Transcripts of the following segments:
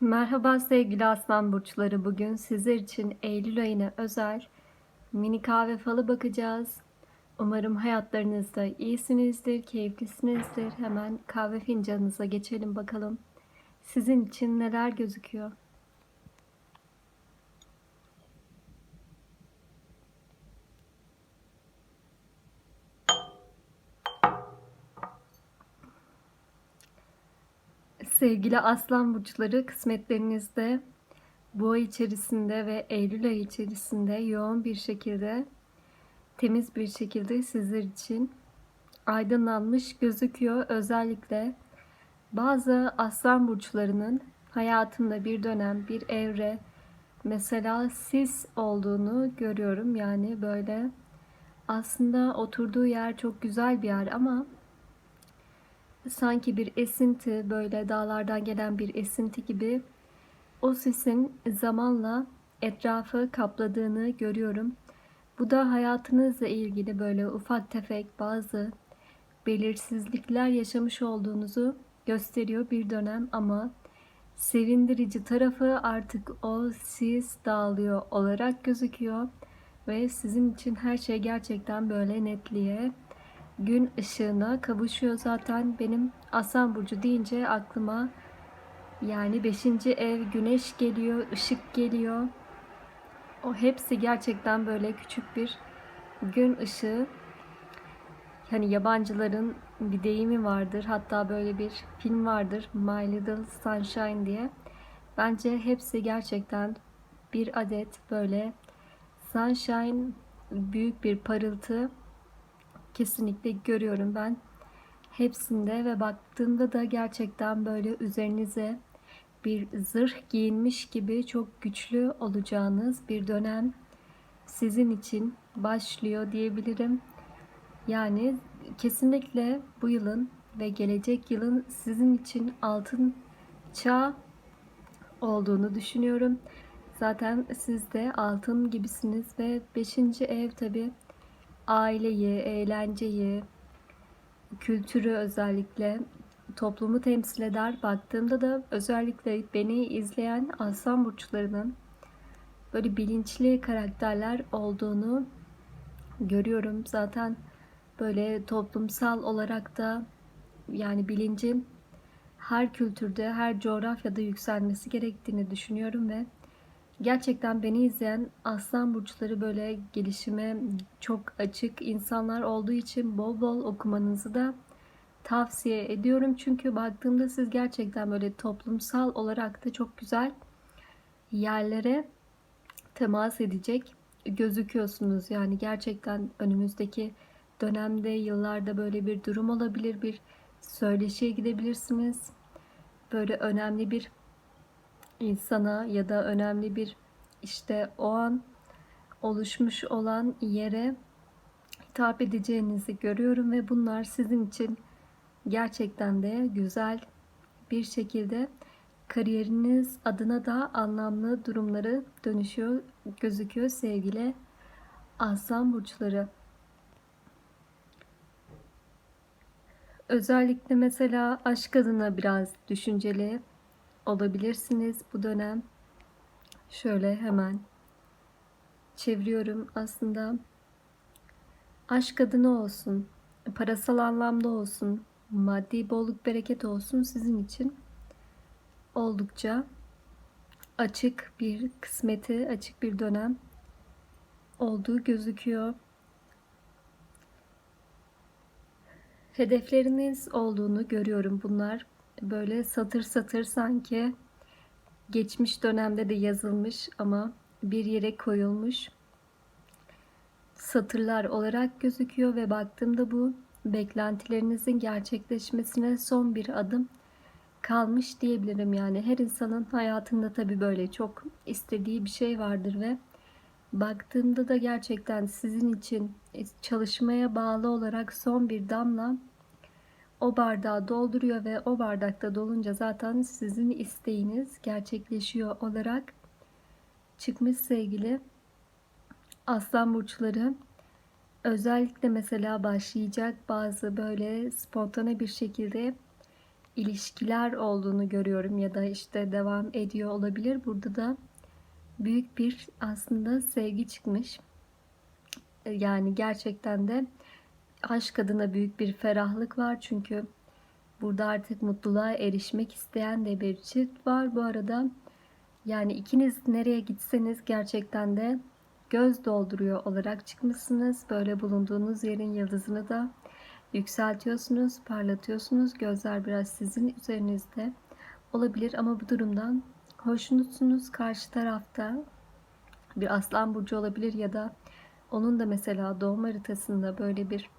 Merhaba sevgili aslan burçları. Bugün sizler için Eylül ayına özel mini kahve falı bakacağız. Umarım hayatlarınızda iyisinizdir, keyiflisinizdir. Hemen kahve fincanınıza geçelim bakalım. Sizin için neler gözüküyor? Sevgili aslan burçları kısmetlerinizde bu ay içerisinde ve Eylül ayı içerisinde yoğun bir şekilde temiz bir şekilde sizler için aydınlanmış gözüküyor. Özellikle bazı aslan burçlarının hayatında bir dönem, bir evre mesela siz olduğunu görüyorum. Yani böyle aslında oturduğu yer çok güzel bir yer ama sanki bir esinti böyle dağlardan gelen bir esinti gibi o sesin zamanla etrafı kapladığını görüyorum. Bu da hayatınızla ilgili böyle ufak tefek bazı belirsizlikler yaşamış olduğunuzu gösteriyor bir dönem ama sevindirici tarafı artık o sis dağılıyor olarak gözüküyor ve sizin için her şey gerçekten böyle netliğe gün ışığına kavuşuyor zaten. Benim Aslan Burcu deyince aklıma yani 5. ev güneş geliyor, ışık geliyor. O hepsi gerçekten böyle küçük bir gün ışığı. Hani yabancıların bir deyimi vardır. Hatta böyle bir film vardır. My Little Sunshine diye. Bence hepsi gerçekten bir adet böyle sunshine büyük bir parıltı kesinlikle görüyorum ben hepsinde ve baktığımda da gerçekten böyle üzerinize bir zırh giyinmiş gibi çok güçlü olacağınız bir dönem sizin için başlıyor diyebilirim. Yani kesinlikle bu yılın ve gelecek yılın sizin için altın çağ olduğunu düşünüyorum. Zaten siz de altın gibisiniz ve 5. ev tabi aileyi, eğlenceyi, kültürü özellikle toplumu temsil eder. Baktığımda da özellikle beni izleyen aslan burçlarının böyle bilinçli karakterler olduğunu görüyorum. Zaten böyle toplumsal olarak da yani bilincin her kültürde, her coğrafyada yükselmesi gerektiğini düşünüyorum ve Gerçekten beni izleyen aslan burçları böyle gelişime çok açık insanlar olduğu için bol bol okumanızı da tavsiye ediyorum. Çünkü baktığımda siz gerçekten böyle toplumsal olarak da çok güzel yerlere temas edecek gözüküyorsunuz. Yani gerçekten önümüzdeki dönemde, yıllarda böyle bir durum olabilir, bir söyleşiye gidebilirsiniz. Böyle önemli bir insana ya da önemli bir işte o an oluşmuş olan yere hitap edeceğinizi görüyorum ve bunlar sizin için gerçekten de güzel bir şekilde kariyeriniz adına da anlamlı durumları dönüşüyor gözüküyor sevgili Aslan burçları. Özellikle mesela aşk adına biraz düşünceli olabilirsiniz bu dönem. Şöyle hemen çeviriyorum. Aslında aşk adına olsun, parasal anlamda olsun, maddi bolluk bereket olsun sizin için oldukça açık bir kısmeti, açık bir dönem olduğu gözüküyor. Hedefleriniz olduğunu görüyorum bunlar böyle satır satır sanki geçmiş dönemde de yazılmış ama bir yere koyulmuş satırlar olarak gözüküyor ve baktığımda bu beklentilerinizin gerçekleşmesine son bir adım kalmış diyebilirim. Yani her insanın hayatında tabii böyle çok istediği bir şey vardır ve baktığımda da gerçekten sizin için çalışmaya bağlı olarak son bir damla o bardağı dolduruyor ve o bardakta dolunca zaten sizin isteğiniz gerçekleşiyor olarak çıkmış sevgili aslan burçları. Özellikle mesela başlayacak bazı böyle spontane bir şekilde ilişkiler olduğunu görüyorum ya da işte devam ediyor olabilir. Burada da büyük bir aslında sevgi çıkmış. Yani gerçekten de aşk adına büyük bir ferahlık var. Çünkü burada artık mutluluğa erişmek isteyen de bir çift var bu arada. Yani ikiniz nereye gitseniz gerçekten de göz dolduruyor olarak çıkmışsınız. Böyle bulunduğunuz yerin yıldızını da yükseltiyorsunuz, parlatıyorsunuz. Gözler biraz sizin üzerinizde olabilir ama bu durumdan hoşnutsunuz. Karşı tarafta bir aslan burcu olabilir ya da onun da mesela doğum haritasında böyle bir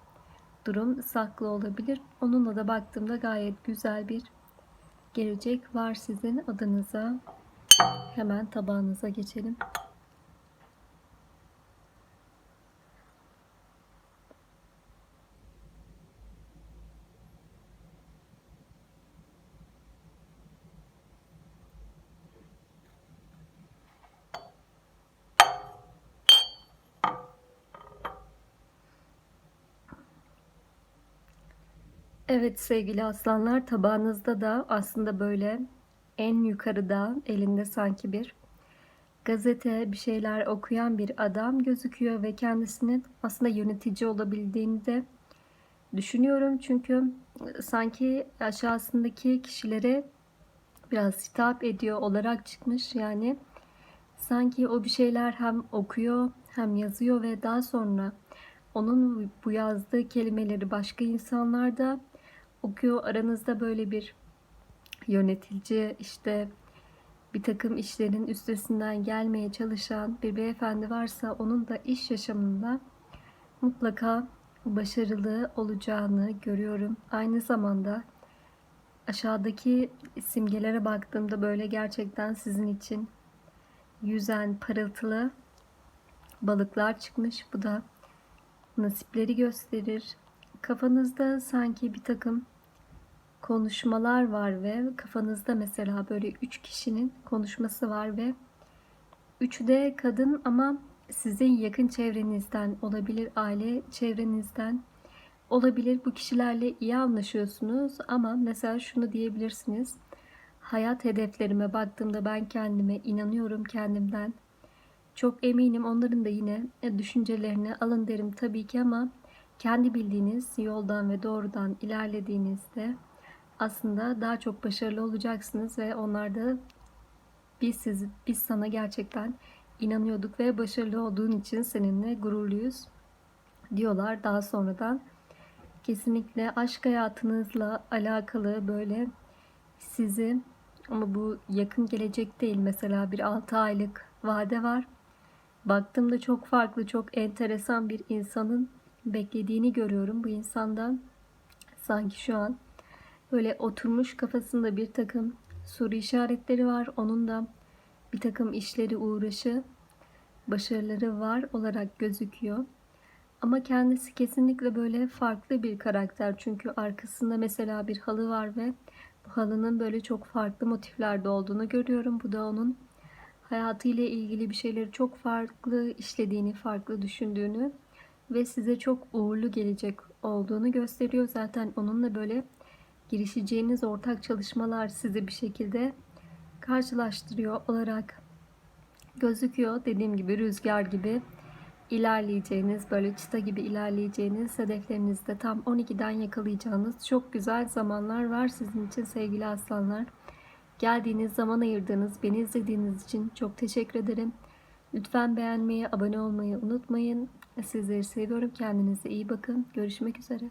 durum saklı olabilir. Onunla da baktığımda gayet güzel bir gelecek var sizin adınıza. Hemen tabağınıza geçelim. Evet sevgili aslanlar tabağınızda da aslında böyle en yukarıda elinde sanki bir gazete bir şeyler okuyan bir adam gözüküyor ve kendisinin aslında yönetici olabildiğini de düşünüyorum. Çünkü sanki aşağısındaki kişilere biraz hitap ediyor olarak çıkmış. Yani sanki o bir şeyler hem okuyor hem yazıyor ve daha sonra onun bu yazdığı kelimeleri başka insanlar da okuyor. Aranızda böyle bir yönetici işte bir takım işlerin üstesinden gelmeye çalışan bir beyefendi varsa onun da iş yaşamında mutlaka başarılı olacağını görüyorum. Aynı zamanda aşağıdaki simgelere baktığımda böyle gerçekten sizin için yüzen parıltılı balıklar çıkmış. Bu da nasipleri gösterir. Kafanızda sanki bir takım konuşmalar var ve kafanızda mesela böyle üç kişinin konuşması var ve üçü de kadın ama sizin yakın çevrenizden olabilir, aile çevrenizden olabilir. Bu kişilerle iyi anlaşıyorsunuz ama mesela şunu diyebilirsiniz. Hayat hedeflerime baktığımda ben kendime inanıyorum kendimden. Çok eminim onların da yine düşüncelerini alın derim tabii ki ama kendi bildiğiniz yoldan ve doğrudan ilerlediğinizde aslında daha çok başarılı olacaksınız ve onlar da biz siz biz sana gerçekten inanıyorduk ve başarılı olduğun için seninle gururluyuz diyorlar daha sonradan. Kesinlikle aşk hayatınızla alakalı böyle sizi ama bu yakın gelecek değil mesela bir 6 aylık vade var. Baktığımda çok farklı, çok enteresan bir insanın beklediğini görüyorum bu insandan. Sanki şu an böyle oturmuş kafasında bir takım soru işaretleri var. Onun da bir takım işleri uğraşı, başarıları var olarak gözüküyor. Ama kendisi kesinlikle böyle farklı bir karakter. Çünkü arkasında mesela bir halı var ve bu halının böyle çok farklı motiflerde olduğunu görüyorum. Bu da onun hayatıyla ilgili bir şeyleri çok farklı işlediğini, farklı düşündüğünü ve size çok uğurlu gelecek olduğunu gösteriyor. Zaten onunla böyle girişeceğiniz ortak çalışmalar sizi bir şekilde karşılaştırıyor olarak gözüküyor. Dediğim gibi rüzgar gibi ilerleyeceğiniz, böyle çıta gibi ilerleyeceğiniz, hedeflerinizde tam 12'den yakalayacağınız çok güzel zamanlar var sizin için sevgili aslanlar. Geldiğiniz zaman ayırdığınız, beni izlediğiniz için çok teşekkür ederim. Lütfen beğenmeyi, abone olmayı unutmayın. Sizleri seviyorum. Kendinize iyi bakın. Görüşmek üzere.